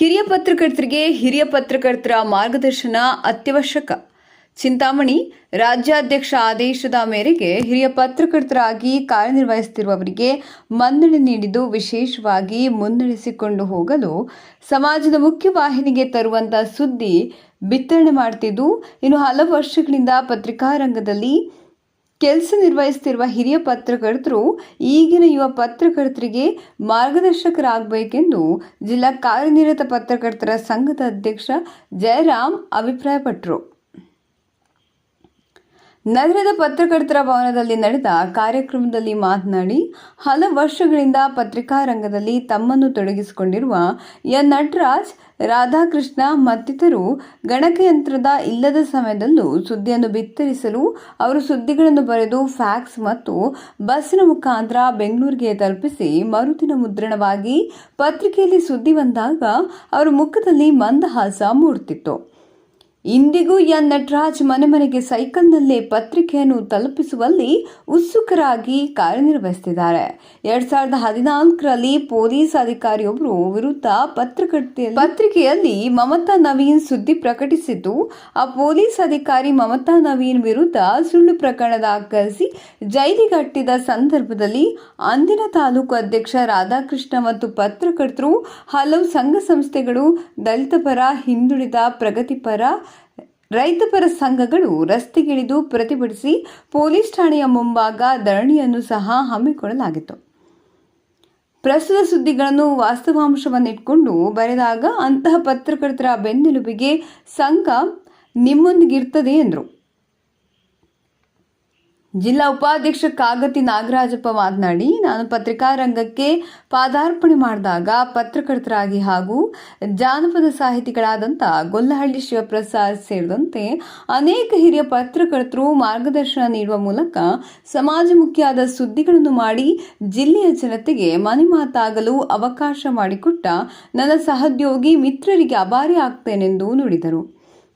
ಕಿರಿಯ ಪತ್ರಕರ್ತರಿಗೆ ಹಿರಿಯ ಪತ್ರಕರ್ತರ ಮಾರ್ಗದರ್ಶನ ಅತ್ಯವಶ್ಯಕ. ಚಿಂತಾಮಣಿ, ರಾಜ್ಯಾಧ್ಯಕ್ಷ ಆದೇಶದ ಮೇರೆಗೆ ಹಿರಿಯ ಪತ್ರಕರ್ತರಾಗಿ ಕಾರ್ಯನಿರ್ವಹಿಸುತ್ತಿರುವವರಿಗೆ ಮನ್ನಣೆ ನೀಡಿದ್ದು ವಿಶೇಷವಾಗಿ ಮುನ್ನಡೆಸಿಕೊಂಡು ಹೋಗಲು ಸಮಾಜದ ಮುಖ್ಯವಾಹಿನಿಗೆ ತರುವಂತ ಸುದ್ದಿ ಬಿತ್ತರಣೆ ಮಾಡ್ತಿದ್ದು, ಇನ್ನು ಹಲವು ವರ್ಷಗಳಿಂದ ಪತ್ರಿಕಾ ರಂಗದಲ್ಲಿ ಕೆಲಸ ನಿರ್ವಹಿಸುತ್ತಿರುವ ಹಿರಿಯ ಪತ್ರಕರ್ತರು ಈಗಿನ ಯುವ ಪತ್ರಕರ್ತರಿಗೆ ಮಾರ್ಗದರ್ಶಕರಾಗಬೇಕೆಂದು ಜಿಲ್ಲಾ ಕಾರ್ಯನಿರತ ಪತ್ರಕರ್ತರ ಸಂಘದ ಅಧ್ಯಕ್ಷ ಜಯರಾಮ್ ಅಭಿಪ್ರಾಯಪಟ್ಟರು. ನಗರದ ಪತ್ರಕರ್ತರ ಭವನದಲ್ಲಿ ನಡೆದ ಕಾರ್ಯಕ್ರಮದಲ್ಲಿ ಮಾತನಾಡಿ ಹಲವು ವರ್ಷಗಳಿಂದ ಪತ್ರಿಕಾ ರಂಗದಲ್ಲಿ ತಮ್ಮನ್ನು ತೊಡಗಿಸಿಕೊಂಡಿರುವ ಎನ್. ನಟರಾಜ್, ರಾಧಾಕೃಷ್ಣ ಮತ್ತಿತರು ಗಣಕಯಂತ್ರದ ಇಲ್ಲದ ಸಮಯದಲ್ಲೂ ಸುದ್ದಿಯನ್ನು ಬಿತ್ತರಿಸಲು ಅವರು ಸುದ್ದಿಗಳನ್ನು ಬರೆದು ಫ್ಯಾಕ್ಸ್ ಮತ್ತು ಬಸ್ಸಿನ ಮುಖಾಂತರ ಬೆಂಗಳೂರಿಗೆ ತಲುಪಿಸಿ ಮರುದಿನ ಮುದ್ರಣವಾಗಿ ಪತ್ರಿಕೆಯಲ್ಲಿ ಸುದ್ದಿ ಬಂದಾಗ ಅವರ ಮುಖದಲ್ಲಿ ಮಂದಹಾಸ ಮೂಡುತ್ತಿತ್ತು. ಇಂದಿಗೂ ಎನ್ ನಟರಾಜ್ ಮನೆ ಮನೆಗೆ ಸೈಕಲ್ನಲ್ಲೇ ಪತ್ರಿಕೆಯನ್ನು ತಲುಪಿಸುವಲ್ಲಿ ಉತ್ಸುಕರಾಗಿ ಕಾರ್ಯನಿರ್ವಹಿಸುತ್ತಿದ್ದಾರೆ. ಎರಡ್ ಸಾವಿರದ ಹದಿನಾಲ್ಕರಲ್ಲಿ ಪೊಲೀಸ್ ಅಧಿಕಾರಿಯೊಬ್ಬರು ವಿರುದ್ಧ ಪತ್ರಕರ್ತೆ ಪತ್ರಿಕೆಯಲ್ಲಿ ಮಮತಾ ನವೀನ್ ಸುದ್ದಿ ಪ್ರಕಟಿಸಿದ್ದು, ಆ ಪೊಲೀಸ್ ಅಧಿಕಾರಿ ಮಮತಾ ನವೀನ್ ವಿರುದ್ಧ ಸುಳ್ಳು ಪ್ರಕರಣ ದಾಖಲಿಸಿ ಜೈಲಿಗಟ್ಟಿದ ಸಂದರ್ಭದಲ್ಲಿ ಅಂದಿನ ತಾಲೂಕು ಅಧ್ಯಕ್ಷ ರಾಧಾಕೃಷ್ಣ ಮತ್ತು ಪತ್ರಕರ್ತರು ಹಲವು ಸಂಘ ಸಂಸ್ಥೆಗಳು ದಲಿತ ಪರ ಹಿಂದುಳಿದ ಪ್ರಗತಿಪರ ರೈತಪರ ಸಂಘಗಳು ರಸ್ತೆಗಿಳಿದು ಪ್ರತಿಭಟಿಸಿ ಪೊಲೀಸ್ ಠಾಣೆಯ ಮುಂಭಾಗ ಧರಣಿಯನ್ನು ಸಹ ಹಮ್ಮಿಕೊಳ್ಳಲಾಗಿತ್ತು. ಪ್ರಸ್ತುತ ಸುದ್ದಿಗಳನ್ನು ವಾಸ್ತವಾಂಶವನ್ನಿಟ್ಕೊಂಡು ಬರೆದಾಗ ಅಂತಹ ಪತ್ರಕರ್ತರ ಬೆನ್ನೆಲುಬಿಗೆ ಸಂಘ ನಿಮ್ಮೊಂದಿಗಿರ್ತದೆ ಎಂದರು. ಜಿಲ್ಲಾ ಉಪಾಧ್ಯಕ್ಷ ಕಾಗತಿ ನಾಗರಾಜಪ್ಪ ಮಾತನಾಡಿ, ನಾನು ಪತ್ರಿಕಾ ರಂಗಕ್ಕೆ ಪಾದಾರ್ಪಣೆ ಮಾಡಿದಾಗ ಪತ್ರಕರ್ತರಾಗಿ ಹಾಗೂ ಜಾನಪದ ಸಾಹಿತಿಗಳಾದಂಥ ಗೊಲ್ಲಹಳ್ಳಿ ಶಿವಪ್ರಸಾದ್ ಸೇರಿದಂತೆ ಅನೇಕ ಹಿರಿಯ ಪತ್ರಕರ್ತರು ಮಾರ್ಗದರ್ಶನ ನೀಡುವ ಮೂಲಕ ಸಮಾಜಮುಖಿಯಾದ ಸುದ್ದಿಗಳನ್ನು ಮಾಡಿ ಜಿಲ್ಲೆಯ ಜನತೆಗೆ ಮನೆ ಮಾತಾಗಲು ಅವಕಾಶ ಮಾಡಿಕೊಟ್ಟ ನನ್ನ ಸಹೋದ್ಯೋಗಿ ಮಿತ್ರರಿಗೆ ಅಭಾರಿ ಆಗ್ತೇನೆಂದು ನುಡಿದರು.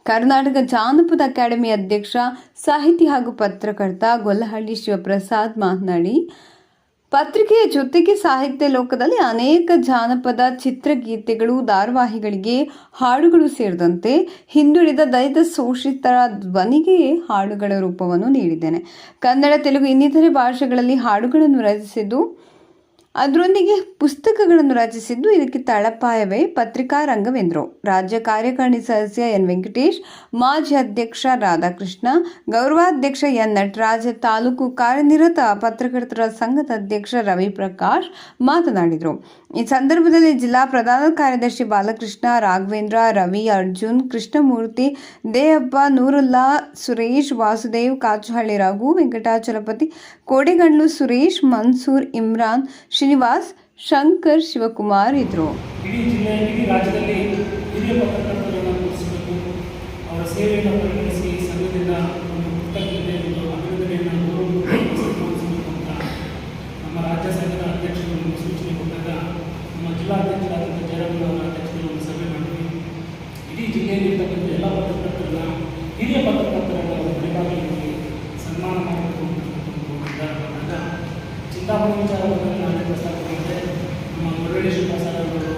ಕರ್ನಾಟಕ ಜಾನಪದ ಅಕಾಡೆಮಿ ಅಧ್ಯಕ್ಷ, ಸಾಹಿತಿ ಹಾಗೂ ಪತ್ರಕರ್ತ ಗೊಲ್ಲಹಳ್ಳಿ ಶಿವಪ್ರಸಾದ್ ಮಾತನಾಡಿ, ಪತ್ರಿಕೆಯ ಜೊತೆಗೆ ಸಾಹಿತ್ಯ ಲೋಕದಲ್ಲಿ ಅನೇಕ ಜಾನಪದ ಚಿತ್ರಗೀತೆಗಳು, ಧಾರಾವಾಹಿಗಳಿಗೆ ಹಾಡುಗಳು ಸೇರಿದಂತೆ ಹಿಂದುಳಿದ ದಲಿತ ಶೋಷಿತರ ಧ್ವನಿಗೆ ಹಾಡುಗಳ ರೂಪವನ್ನು ನೀಡಿದ್ದೇನೆ. ಕನ್ನಡ, ತೆಲುಗು ಇನ್ನಿತರೆ ಭಾಷೆಗಳಲ್ಲಿ ಹಾಡುಗಳನ್ನು ರಚಿಸಿದ್ದು ಅದರೊಂದಿಗೆ ಪುಸ್ತಕಗಳನ್ನು ರಚಿಸಿದ್ದು ಇದಕ್ಕೆ ತಳಪಾಯವೇ ಪತ್ರಿಕಾ ರಂಗವೆಂದರು. ರಾಜ್ಯ ಕಾರ್ಯಕಾರಿಣಿ ಸದಸ್ಯ ಎನ್ ವೆಂಕಟೇಶ್, ಮಾಜಿ ಅಧ್ಯಕ್ಷ ರಾಧಾಕೃಷ್ಣ, ಗೌರವಾಧ್ಯಕ್ಷ ಎನ್ ನಟರಾಜ್, ತಾಲೂಕು ಕಾರ್ಯನಿರತ ಪತ್ರಕರ್ತರ ಸಂಘದ ಅಧ್ಯಕ್ಷ ರವಿ ಪ್ರಕಾಶ್ ಮಾತನಾಡಿದರು. ಈ ಸಂದರ್ಭದಲ್ಲಿ ಜಿಲ್ಲಾ ಪ್ರಧಾನ ಕಾರ್ಯದರ್ಶಿ ಬಾಲಕೃಷ್ಣ, ರಾಘವೇಂದ್ರ, ರವಿ ಅರ್ಜುನ್, ಕೃಷ್ಣಮೂರ್ತಿ ದೇಯಪ್ಪ ನೂರುಲ್ಲಾ, ಸುರೇಶ್, ವಾಸುದೇವ್, ಕಾಚುಹಳ್ಳಿ ರಘು, ವೆಂಕಟಾಚಲಪತಿ, ಕೋಡಿಗಣ್ಣು ಸುರೇಶ್, ಮನ್ಸೂರ್ ಇಮ್ರಾನ್ ಶ್ರೀನಿವಾಸ್ ಶಂಕರ್ ಶಿವಕುಮಾರ್ ಇದ್ರು. ಇಡೀ ಜಿಲ್ಲೆ ಇಡೀ ರಾಜ್ಯದಲ್ಲಿ ಹಿರಿಯ ಪತ್ರಕರ್ತರನ್ನು ಅವರ ಸೇವೆಯನ್ನು ಪರಿಗಣಿಸಿ ಸಂಘದಿಂದ ಒಂದು ಕೃತಜ್ಞತೆ ಒಂದು ಅಭಿನಂದನೆಯನ್ನು ಗೌರವ ಸನ್ಮಾನಿಸಬೇಕು ಅಂತ ನಮ್ಮ ರಾಜ್ಯ ಸಂಘದ ಅಧ್ಯಕ್ಷರು ಒಂದು ಸೂಚನೆ ಕೊಟ್ಟಾಗ ನಮ್ಮ ಜಿಲ್ಲಾಧ್ಯಕ್ಷರಾದಂಥ ಜಯರಾಮ್ ಅವರ ಅಧ್ಯಕ್ಷರು ಒಂದು ಸಭೆ ಮಾಡಿದ್ವಿ ಇಡೀ ಜಿಲ್ಲೆಯಲ್ಲಿ ಇರ್ತಕ್ಕಂಥ ಎಲ್ಲ ಪತ್ರಕರ್ತರನ್ನ ಹಿರಿಯ ಪತ್ರಕರ್ತರನ್ನ ಒಂದು ಬೆಳಗಾವಿಯಲ್ಲಿ ಸನ್ಮಾನ ಮಾಡಬೇಕು ಅಂತ ಒಂದು ನಿರ್ಧಾರ ಮಾಡಿದಾಗ ಚಿಂತಾಮಣಿ ವಿಚಾರವನ್ನು ನಾನು ಪ್ರಸ್ತಾಪ ಮಾಡಿದೆ ನಮ್ಮ ಮುರಳಿ ಪ್ರಸಾದ್ ಅವರು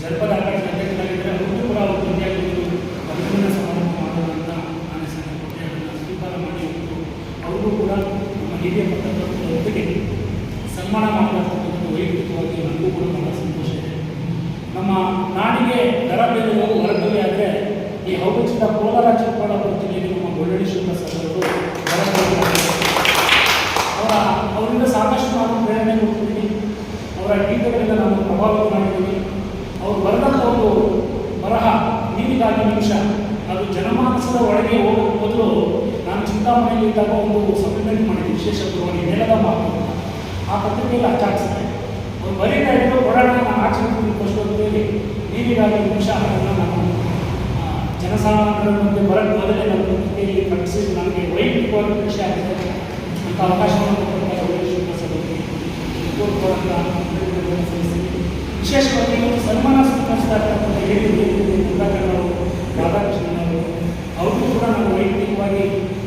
ಜನಪದ ಅಕಾಡೆಮಿ ಅಧ್ಯಕ್ಷರಾಗಿದ್ದರೆ ಅವರು ಕೂಡ ಅವರು ಪ್ರತಿಯಾಗಿದ್ದು ಅಭಿನಂದನಾ ಸಮಾರಂಭ ಮಾಡೋಣ ಅಂತ ನಾನು ಸಂಘ ಕೊಟ್ಟೆ ಅದನ್ನು ಸ್ವೀಕಾರ ಮಾಡಿ ಇವತ್ತು ಅವ್ರಿಗೂ ಕೂಡ ನಮ್ಮ ಹಿರಿಯ ಪತ್ರಕರ್ತರ ಜೊತೆಗೆ ಸನ್ಮಾನ ಮಾಡಲಾಗ್ತಕ್ಕಂಥದ್ದು ವೈಯಕ್ತಿಕವಾಗಿ ನನಗೂ ಕೂಡ ಬಹಳ ಸಂತೋಷ ಇದೆ ನಮ್ಮ ನಾಡಿಗೆ ದರ ಬೆಲೆ ಹೋಗಿ ಹೊರಟವೆ ಆದರೆ ಈ ಹೌಚಿತ ಕೋಲಾರ ಚಿಕ್ಕಬಳ್ಳಾಪುರ ಜಿಲ್ಲೆಗೆ ನಮ್ಮ ಗೊಳ್ಳಳ್ಳಿ ಶಿವಪ್ರಸಾದ್ ಅವರು ಹೊರಟು ಅವರ ಅವರಿಂದ ಸಾಕಷ್ಟು ನಾನು ಪ್ರೇರಣೆ ಕೊಡ್ತೀನಿ ಅವರ ಗೀತೆಗಳಿಂದ ನಾನು ಪ್ರಭಾವಿತನಾಗಿದ್ದೀನಿ ಅವರು ಬರೆದಂಥ ಒಂದು ಬರಹ ನೀರಿಗಾಗಿ ನಿಮಿಷ ಅದು ಜನಮಾನಸದ ಒಳಗೆ ಹೋಗೋ ಮೊದಲು ನಾನು ಚಿಂತಾಮಣಿಯಲ್ಲಿ ಇದ್ದಾಗ ಒಂದು ಸಪ್ಲಿಮೆಂಟ್ ಮಾಡಿದ್ದೆ ವಿಶೇಷ ಬರವಣಿಗೆ ನೆಲದ ಮಾತು. ಆ ಪತ್ರಿಕೆಯಲ್ಲಿ ಅಚ್ಚಾಡಿಸಿದೆ ಅವ್ರು ಬರೀತಾ ಇದ್ರು ಓಡಾಡೋಣ ನಾನು ಆಚರಣೆ ಅಂತೇಳಿ ನೀರಿಗಾಗಿ ನಿಮಿಷ ಅದನ್ನು ನಾನು ಜನಸಾಮಾನ್ಯರ ಮುಂದೆ ಬರಕ್ಕೆ ಮೊದಲೇ ನನ್ನ ಪತ್ರಿಕೆಯಲ್ಲಿ ಪ್ರಕಟಿಸಿ ನನಗೆ ವೈಯಕ್ತಿಕವಾಗಿ ಖುಷಿ ಆಗಿದೆ. ಅಂತ ಅವಕಾಶವನ್ನು ವಿಶೇಷವಾಗಿ ಸನ್ಮಾನ ಸ್ವೀಕರಿಸ್ತಾ ಇರ್ತಕ್ಕಂಥ ರಾಧಾಕೃಷ್ಣನ್ ಅವರು ಅವ್ರಿಗೂ ಕೂಡ ನಾನು ವೈಯಕ್ತಿಕವಾಗಿ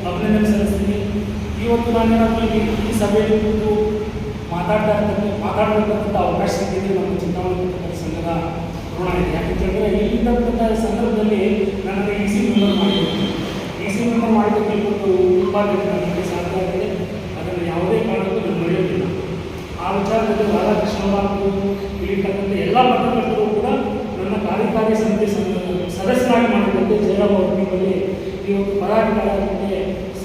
ಅಭಿನಂದನೆ ಸಲ್ಲಿಸ್ತೀನಿ ಇವತ್ತು ನಾನು ಏನಾದರೂ ಈ ಸಭೆಯಲ್ಲಿ ಕೂತು ಮಾತಾಡ್ತಾ ಇರ್ತಕ್ಕಂಥ ಅವಕಾಶ ಸಿಕ್ಕಿದೆ ನಮ್ಮ ಪತ್ರಕರ್ತರ ಸಂಘದ ಋಣ ಇದೆ. ಯಾಕಂತಂದರೆ ಇಲ್ಲಿದ್ದಂಥ ಸಂದರ್ಭದಲ್ಲಿ ನನಗೆ ಇ ಸಿ ಮೆಂಬರ್ ಮಾಡಿದ್ದೀನಿ ಇ ಸಿ ಮೆಂಬರ್ ಮಾಡಿದ್ದಕ್ಕೆ ಒಂದು ಉತ್ಪಾದನೆ ಸಾಧ್ಯ ಆಗಿದೆ. ಅದನ್ನು ಯಾವುದೇ ಕಾರಣಕ್ಕೂ ನಾನು ಮರೆಯೋದಿಲ್ಲ. ಆ ವಿಚಾರದಲ್ಲಿ ರಾಧಾಕೃಷ್ಣ ಅವರು ಇಲ್ಲಿರ್ತಕ್ಕಂಥ ಎಲ್ಲ ಪತ್ರಕರ್ತರು ಕೂಡ ನನ್ನ ಕಾರ್ಯಕಾರಿ ಸಮಿತಿ ಸದ- ಸದಸ್ಯರಾಗಿ ಮಾಡಿದಂತೆ ಜಯರಾಮ್ ಅವರ ಇವತ್ತು ಪದಾಧಿಕಾರಕ್ಕೆ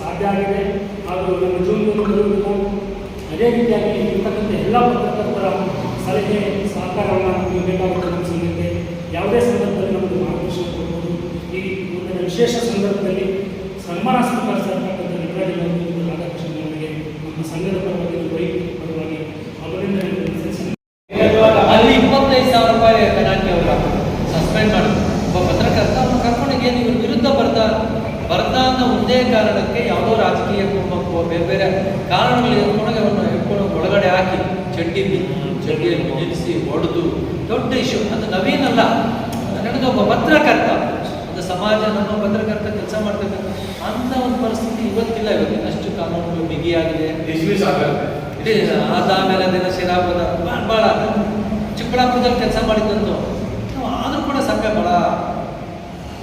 ಸಾಧ್ಯ ಆಗಿದೆ. ಹಾಗೂ ನಮ್ಮ ಜೀವನ ಬರುವುದಿಲ್ಲ ಅದೇ ರೀತಿಯಾಗಿ ಇರ್ತಕ್ಕಂಥ ಎಲ್ಲ ಪತ್ರಕರ್ತರ ಸಲಹೆ, ಸಹಕಾರವನ್ನು ಬೇಕಾಗುತ್ತೆ ಸಂಘಕ್ಕೆ. ಯಾವುದೇ ಸಂದರ್ಭದಲ್ಲಿ ನಮಗೆ ಮಾರ್ಗದರ್ಶನ ಕೊಡಬಹುದು ಈ ಒಂದು ವಿಶೇಷ ಸಂದರ್ಭದಲ್ಲಿ ಸನ್ಮಾನ ಸ್ವೀಕರಿಸಿರ್ತಕ್ಕಂಥ ನಿಗರಾಜಿ ಅವರು ರಾಧಾಕೃಷ್ಣ ಅವರಿಗೆ ನಮ್ಮ ಸಂಘದ ಪರವಾಗಿ ವೈಯಕ್ತಿಕ ಪರವಾಗಿ ಅವರಿಂದ ಅಲ್ಲಿ ಇಪ್ಪತ್ತೈದು ಸಾವಿರ ರೂಪಾಯಿ ಪೆನಾಲ್ಟಿ ಅವರು ಸಸ್ಪೆಂಡ್ ಮಾಡಿದ್ರು ಒಬ್ಬ ಪತ್ರಕರ್ತ ಅವ್ನು ಕರ್ಕೊಂಡೋಗಿ ಏನು ಇವ್ರ ವಿರುದ್ಧ ಬರ್ದ ಬರ್ದ ಅನ್ನೋ ಒಂದೇ ಕಾರಣಕ್ಕೆ ಯಾವುದೋ ರಾಜಕೀಯ ಕುಟುಂಬಕ್ಕೋ ಬೇರೆ ಬೇರೆ ಕಾರಣಗಳು ಎತ್ಕೊಂಡೋಗಿ ಅವನ್ನ ಎತ್ಕೊಂಡು ಒಳಗಡೆ ಹಾಕಿ ಚಡ್ಡಿ ಚಡ್ಡಿಯಲ್ಲಿ ನಿಲ್ಲಿಸಿ ಹೊಡೆದು ದೊಡ್ಡ ಇಶ್ಯೂ ಅದು ನವೀನಲ್ಲ. ನನಗೆ ಒಬ್ಬ ಪತ್ರಕರ್ತ. ಒಂದು ಸಮಾಜ ನಮ್ಮ ಪತ್ರಕರ್ತ ಕೆಲಸ ಮಾಡ್ತಕ್ಕಂಥ ಅಂತ ಒಂದು ಪರಿಸ್ಥಿತಿ ಇವತ್ತಿಲ್ಲ ಇವತ್ತಿನ ಅಷ್ಟು ಕಾನೂನುಗಳು ಬಿಗಿಯಾಗಿದೆ. ಅದಾದಮೇಲೆ ದಿನ ಶಿರಾಪುರ ಭಾಳ ಭಾಳ ಚಿಕ್ಕಬಳ್ಳಾಪುರದಲ್ಲಿ ಕೆಲಸ ಮಾಡಿದ್ದಂತು ನಾವು ಆದರೂ ಕೂಡ ಸಂಘ ಭಾಳ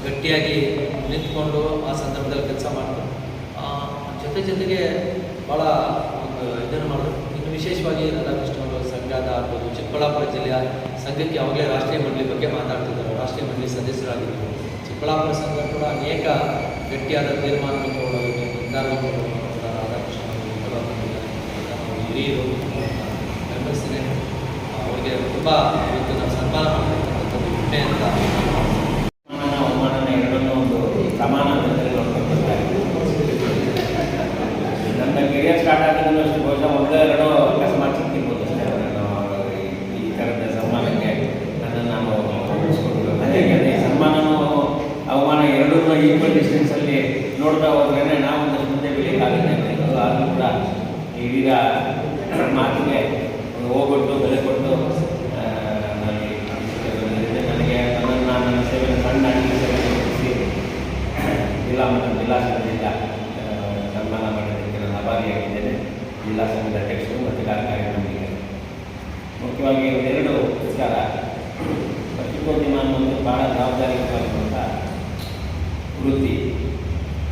ಗಟ್ಟಿಯಾಗಿ ನಿಂತ್ಕೊಂಡು ಆ ಸಂದರ್ಭದಲ್ಲಿ ಕೆಲಸ ಮಾಡಿದ್ರು ಜೊತೆ ಜೊತೆಗೆ ಭಾಳ ಒಂದು ಇದನ್ನು ಮಾಡಿದ್ರು. ಇನ್ನು ವಿಶೇಷವಾಗಿ ನನ್ನ ಕೃಷ್ಣವರು ಸಂಘದ ಆಗ್ಬೋದು, ಚಿಕ್ಕಬಳ್ಳಾಪುರ ಜಿಲ್ಲೆಯ ಸಂಘಕ್ಕೆ ಯಾವಾಗಲೇ ರಾಷ್ಟ್ರೀಯ ಮಂಡಳಿ ಬಗ್ಗೆ ಮಾತಾಡ್ತಿದ್ದಾರೆ. ರಾಷ್ಟ್ರೀಯ ಮಂಡಳಿ ಸದಸ್ಯರಾಗಿದ್ದರು ಚಿಕ್ಕಬಳ್ಳಾಪುರ ಸಂಘ ಕೂಡ ಅನೇಕ ಗಟ್ಟಿಯಾದ ತೀರ್ಮಾನಗಳು ತಗೊಳ್ಳೋದಕ್ಕೆ ನಿರ್ಧಾರಗಳು ಹಿರಿಯರು ಅವರಿಗೆ ತುಂಬ ಇವತ್ತು ನಾವು ಸನ್ಮಾನ ಮಾಡಿರ್ತಕ್ಕಂಥದ್ದು ಅಂತ ಅವಮಾನ ಅವಮಾನ ಎರಡನ್ನೂ ಒಂದು ಸಮಾನ ಹಂತದಲ್ಲಿ ನೋಡ್ಕೊಳ್ಬೇಕಾಗಿತ್ತು ನನ್ನ ಕೆರಿಯರ್ ಸ್ಟಾರ್ಟ್ ಆಗಿದ್ದು ಅಷ್ಟು ಬಹುಶಃ ಒಂದೋ ಎರಡೋ ಅಕಸ್ಮಾತ್ ಸಿಕ್ಕಿರ್ಬೋದು ಅಷ್ಟೇ ನಾನು ಈ ಥರದ ಸನ್ಮಾನಕ್ಕೆ ನನ್ನನ್ನು ನಾನು ಉಳಿಸ್ಕೊಂಡು ಯಾಕೆಂದರೆ ಸನ್ಮಾನನೂ ಅವಮಾನ ಎರಡನ್ನೂ ಈಕ್ವಲ್ ಡಿಸ್ಟೆನ್ಸಲ್ಲಿ ನೋಡ್ತಾ ಹೋದ್ರೆ ನಾವು ಒಂದಷ್ಟು ಮುಂದೆ ಬೆಳೆಯೋಕ್ಕಾಗುತ್ತೆ ಅದು ಆದರೂ ಕೂಡ ಇದೀಗ ಮಾತಿಗೆ ಹೋಗೊಟ್ಟು ಬೆಲೆ ಕೊಟ್ಟು ಆ, ನನಗೆ ಇದರಿಂದ ನನಗೆ ನನ್ನನ್ನು ನನ್ನ ಸೇವೆಯನ್ನು ಸಣ್ಣ ಅಡಿಗೆ ಸೇವೆಯನ್ನು ಮುಗಿಸಿ ಜಿಲ್ಲಾ ಮಟ್ಟ ಜಿಲ್ಲಾ ಸಂಘದಿಂದ ಆ, ಸನ್ಮಾನ ಮಾಡೋದಕ್ಕೆ ನಾನು ಆಭಾರಿಯಾಗಿದ್ದೇನೆ ಜಿಲ್ಲಾ ಸಂಘದ ಅಧ್ಯಕ್ಷರು ಮತ್ತು ಕಾರ್ಯಕಾರಿ ಮಂಡಳಿಗೆ ಮುಖ್ಯವಾಗಿ ಎರಡು ವಿಚಾರ ಪತ್ರಿಕೋದ್ಯಮ ಅನ್ನೋದು ಬಹಳ ಜವಾಬ್ದಾರಿಯುತವಾಗಿರುವಂಥ ವೃತ್ತಿ.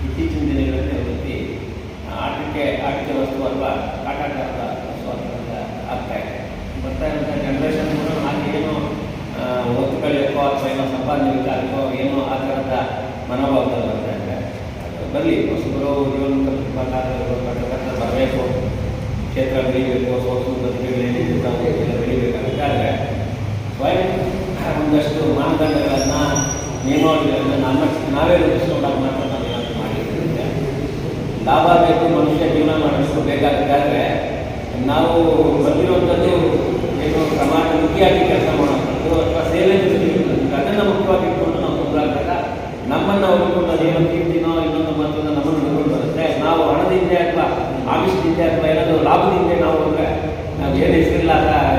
ಇತ್ತೀಚಿನ ದಿನಗಳಲ್ಲಿ ವೃತ್ತಿ ಆಟಕ್ಕೆ ಆಟಿಕೆ ವಸ್ತು ಅಥವಾ ಕಾಟಾಟದ ವಸ್ತು ಅಂತ ಆಗ್ತಾ ಇದೆ. ಬರ್ತಾ ಇರುವಂಥ ಜನ್ರೇಷನ್ ಕೂಡ ಏನು ಏನೋ ಆ, ಒತ್ತು ಅಥವಾ ಏನೋ ಸಂಪಾದನೆ ವಿಚಾರಕ್ಕೋ ಏನೋ ಆ ಥರದ ಮನೋಭಾವದಲ್ಲಿ ಬರ್ತಾ ಇದೆ ಬರಲಿ ಹೊಸಬರು ಜೀವನ ಬರಬೇಕು. ಕ್ಷೇತ್ರ ಬೆಳಿಬೇಕು ಸೋಸು ಪ್ರತಿಭೆಗಳಲ್ಲಿ ಎಲ್ಲ ಬೆಳಿಬೇಕಾಗುತ್ತೆ ಆದರೆ ಸ್ವಯಂ ಒಂದಷ್ಟು ಮಾನದಂಡಗಳನ್ನು ನಿಯಮಾವಳಿಗಳನ್ನು ನಮ್ಮ ನಾವೇ ರೂಪಿಸ್ಕೊಂಡಾಗ ಮಾತ್ರ ನಾವು ಏನಾದರೂ ಮಾಡಿದ್ರೆ ಲಾಭ ಬೇಕು, ಮನುಷ್ಯ ಜೀವನ ಮಾಡಬೇಕು ಬೇಕಾಗಬೇಕಾದ್ರೆ ನಾವು ಬಂದಿರುವಂಥದ್ದು ಏನು ಸಮಾಜಮುಖಿಯಾಗಿ ಕೆಲಸ ಮಾಡುವಂಥದ್ದು ಅಥವಾ ಸೇವೆ ಅದನ್ನು ಮುಖ್ಯವಾಗಿ ಇಟ್ಕೊಂಡು ನಾವು ಮುಂದಾದಾಗ ನಮ್ಮನ್ನು ಹುಡ್ಕೊಂಡು ಅದೇನೋ ಕೀರ್ತಿನೋ ಇನ್ನೊಂದು ಮತ್ತೊಂದು ನಮ್ಮನ್ನು ಹುಡ್ಕೊಂಡು ಬರುತ್ತೆ ನಾವು ಹಣದಿಂದ ಅಥವಾ ಆಮಿಷದಿಂದ ಅಥವಾ ಏನಾದರೂ ಲಾಭದಿಂದ ನಾವು ಅಂದರೆ ನಾವು ಏನು ಹೆಸರಿಲ್ಲ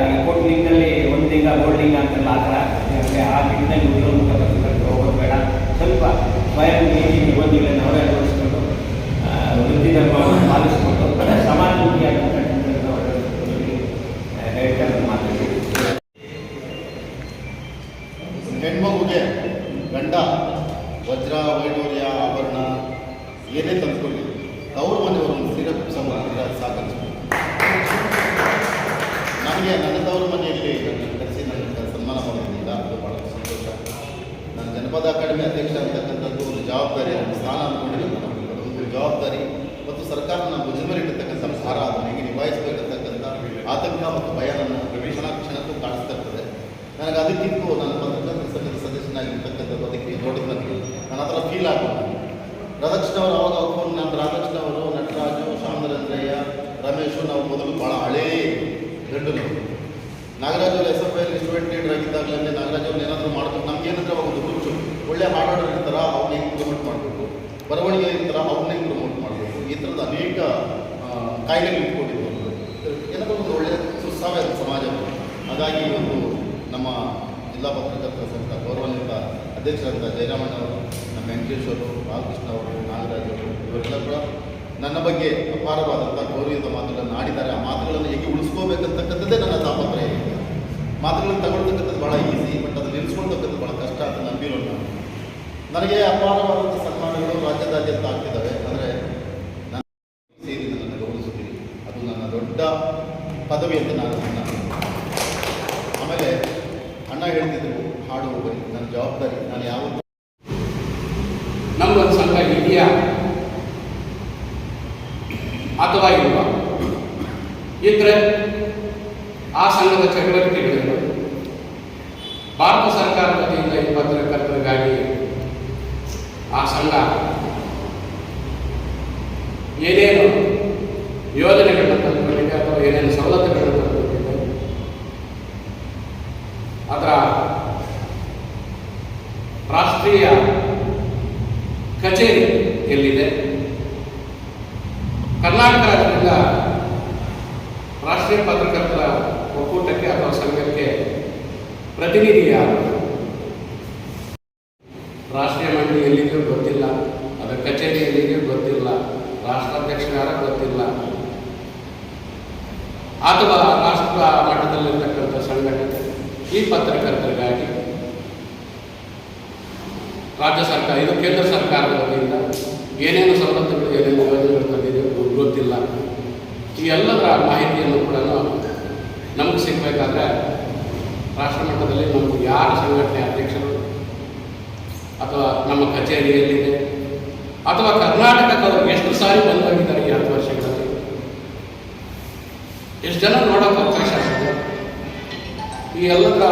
ಈ ಕೋಟ್ ಲಿಂಗಲ್ಲಿ ಒಂದು ಲಿಂಗ, ಗೋಲ್ಡ್ ಲಿಂಗ ಅಂತೆಲ್ಲ ಆ ಥರ ಆ ಲಿಂಗದಲ್ಲಿ ಸ್ವಯಂ ನೀತಿ ಅವರೇ ಅಳವಡಿಸ್ಕೊಂಡು ಆ, ವೃತ್ತಿ ಧರ್ಮವನ್ನು ಪಾಲಿಸಿಕೊಂಡು ಮಾತಾಡಿ ಹೆಣ್ಮಗುಗೆ ಗಂಡ ವಜ್ರ ವೈಡೂರ್ಯ ಆಭರಣ ಏನೇ ತಂದುಕೊಳ್ಳಿ ತವರು ಮನೆಯವರು ಸೀರೆ ಸಂಬಂಧಿಸಿದ್ರೆ ಸಾಕಷ್ಟು ನನಗೆ ನನ್ನ ತವರು ಮನೆಯಲ್ಲಿ ನನ್ನ ಕರೆಸಿ ನನ್ನ ಸನ್ಮಾನ ಮಾಡೋದ್ರಿಂದ ಅದು ಭಾಳ ಸಂತೋಷ ನಾನು ಜನಪದ ಅಕಾಡೆಮಿ ಅಧ್ಯಕ್ಷ ಅಂತಕ್ಕಂಥದ್ದು ಒಂದು ಜವಾಬ್ದಾರಿ ಒಂದು ಸ್ಥಾನ ಅಂದ್ಕೊಂಡಿಲ್ಲ ನಾನು ಅದೊಂದು ಜವಾಬ್ದಾರಿ ಸರ್ಕಾರ ಭುಜಮರಿಟ್ಟಿರ್ತಕ್ಕಂಥ ಇಟ್ಟಿರ್ತಕ್ಕಂಥ ಭಾರ ಅದನ್ನು ಹೇಗೆ ನಿಭಾಯಿಸಬೇಕಂತಕ್ಕಂಥ ಆತಂಕ ಮತ್ತು ಭಯವನ್ನು ನನ್ನ ಕ್ಷಣ ಕ್ಷಣಕ್ಕೂ ಕಾಣಿಸ್ತಾ ಇರ್ತದೆ. ನನಗೆ ಅದಕ್ಕಿಂತ ನಾನು ಬಂದಂಥ ಸಂಘದ ಸದಸ್ಯನಾಗಿರ್ತಕ್ಕಂಥದ್ದು ಅದಕ್ಕೆ ದೊಡ್ಡದು ನನಗೆ ಆ ಫೀಲ್ ಆಗೋದು. ರಾಧಾಕೃಷ್ಣ ಅವರು ಅವಾಗ ಅವ್ಕೊಂಡು ನಾನು ರಾಧಾಕೃಷ್ಣ ಅವರು, ನಟರಾಜು ಶಾಮರಂದ್ರಯ್ಯ ರಮೇಶು ನಾವು ಮೊದಲು ಭಾಳ ಹಳೇ ಗಂಡು ನಾವು. ನಾಗರಾಜ್ ಅವರು S F I student leader ಆಗಿದ್ದಾಗಲೇ Nagaraj ಅವ್ರು ಏನಾದರೂ ಮಾಡ್ಕೊಂಡು ನಮ್ಗೆ ಏನಂದ್ರೆ ಅವಾಗ ಹುಚ್ಚು. ಒಳ್ಳೆ ಹಾಡೋರು ಇರ್ತಾರ, ಅವ್ರನ್ನ ಹೆಂಗೆ ಪ್ರಮೋಟ್ ಮಾಡಬೇಕು ಬರವಣಿಗೆ ಇರ್ತಾರ ಅವ್ರನ್ನ ಹೆಂಗೆ ಪ್ರಮೋಟ್ ಮಾಡಬೇಕು ಈ ಥರದ ಅನೇಕ ಕಾಯಿಲೆಗಳು ಇಟ್ಕೊಂಡಿದ್ದವರು ಏನಾದರೂ ಒಂದು ಒಳ್ಳೆಯ ಸುಸ್ಸಾವೆ ಸಮಾಜ ಹಾಗಾಗಿ ಒಂದು ನಮ್ಮ ಜಿಲ್ಲಾ ಪತ್ರಕರ್ತರ ಸಂಘ ಗೌರವಾನ್ವಿತ ಅಧ್ಯಕ್ಷರಾದ ಜಯರಾಮಣ್ಣ ಅವರು, ನಮ್ಮ ವೆಂಕಟೇಶ್ ಅವರು, ಬಾಲಕೃಷ್ಣ ಅವರು, ನಾಗರಾಜ್ ಅವರು, ಇವರೆಲ್ಲ ಕೂಡ ನನ್ನ ಬಗ್ಗೆ ಅಪಾರವಾದಂಥ ಗೌರವದ ಮಾತುಗಳನ್ನು ಆಡಿದ್ದಾರೆ ಆ ಮಾತುಗಳನ್ನು ಹೇಗೆ ಉಳಿಸ್ಕೋಬೇಕಂತಕ್ಕಂಥದ್ದೇ ನನ್ನ ತಾಪತ್ರಯ ಮಾತುಗಳನ್ನು ತಗೊಳ್ತಕ್ಕಂಥದ್ದು ಭಾಳ ಈಸಿ, ಬಟ್ ಅದನ್ನು ನಿಲ್ಲಿಸ್ಕೊಳ್ತಕ್ಕಂಥದ್ದು ಭಾಳ ಕಷ್ಟ ಅಂತ ನಂಬಿರೋಣ ನಾನು ನನಗೆ ಅಪಾರವಾದಂಥ ಸನ್ಮಾನಗಳು ರಾಜ್ಯದಾದ್ಯಂತ ಆಗ್ತಿದ್ದಾವೆ ಅಂದರೆ ನಾನು ಸೇರಿ ನನ್ನನ್ನು ಗೌರವಿಸುತ್ತೀನಿ ಅದು ನನ್ನ ದೊಡ್ಡ ಪದವಿ ಅಂತ ನಾನು ಅದನ್ನ ಆಮೇಲೆ ಅಣ್ಣ ಹೇಳ್ತಿದ್ರು ಹಾಡು ಹೋಗಲಿ ನನ್ನ ಜವಾಬ್ದಾರಿ, ನಾನು ಯಾವ ನಮ್ಮದೊಂದು ಸಂಘ ಇದೆಯಾ? ಅಥವಾ ಇಲ್ವಾ? ಇದ್ರೆ ಆ ಸಂಘದ ಚಟುವಟಿಕೆಗಳನ್ನು ಭಾರತ ಸರ್ಕಾರದ ವತಿಯಿಂದ ಈ ಪತ್ರಕರ್ತರಿಗಾಗಿ ಆ ಸಂಘ ಏನೇನು ಯೋಜನೆಗಳನ್ನು ತಂದುಕೊಂಡಿದೆ ಅಥವಾ ಏನೇನು ಸವಲತ್ತುಗಳನ್ನು ತಂದುಕೊಂಡಿದೆ ಅದರ ರಾಷ್ಟ್ರೀಯ ಕಚೇರಿ ಎಲ್ಲಿದೆ ಕರ್ನಾಟಕ ರಾಜ್ಯದಿಂದ ರಾಷ್ಟ್ರೀಯ ಪತ್ರಕರ್ತರ ಒಕ್ಕೂಟಕ್ಕೆ ಅಥವಾ ಸಂಘಕ್ಕೆ ಪ್ರತಿನಿಧಿ ಯಾರು ರಾಷ್ಟ್ರೀಯ ಮಂಡಳಿ ಎಲ್ಲಿದೆಯೋ ಗೊತ್ತಿಲ್ಲ ಅದರ ಕಚೇರಿ ಎಲ್ಲಿದೆಯೋ ಗೊತ್ತಿಲ್ಲ ರಾಷ್ಟ್ರಾಧ್ಯಕ್ಷರಾರ ಗೊತ್ತಿಲ್ಲ. ಅಥವಾ ರಾಷ್ಟ್ರ ಮಟ್ಟದಲ್ಲಿರ್ತಕ್ಕಂಥ ಸಂಘಟನೆ, ಈ ಪತ್ರಕರ್ತರಿಗಾಗಿ ರಾಜ್ಯ ಸರ್ಕಾರ, ಇದು ಕೇಂದ್ರ ಸರ್ಕಾರದ ವತಿಯಿಂದ ಏನೇನು ಸವಲತ್ತುಗಳು, ಏನೇನು ಯೋಜನೆಗಳು ತಂದಿದೆ ಗೊತ್ತಿಲ್ಲ. ಈ ಎಲ್ಲದರ ಮಾಹಿತಿಯನ್ನು ಕೂಡ ನಮಗೆ ಸಿಗಬೇಕಾದ್ರೆ ರಾಷ್ಟ್ರ ಮಟ್ಟದಲ್ಲಿ ನಮಗೆ ಯಾರ ಸಂಘಟನೆ ಅಧ್ಯಕ್ಷರು ಅಥವಾ ನಮ್ಮ ಕಚೇರಿಯಲ್ಲಿದೆ ಅಥವಾ ಕರ್ನಾಟಕದವರು ಎಷ್ಟು ಸಾರಿ ಬಂದಾಗಿದ್ದಾರೆ ಈ ಹತ್ತು ವರ್ಷಗಳಲ್ಲಿ? ಎಷ್ಟು ಜನ ನೋಡೋಕೆ ಅವಕಾಶ ಆಗಿದೆ ಈ ಎಲ್ಲದರ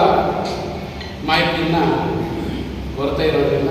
ಮಾಹಿತಿಯನ್ನು ಬರ್ತಾ ಇರೋದ್ರಿಂದ?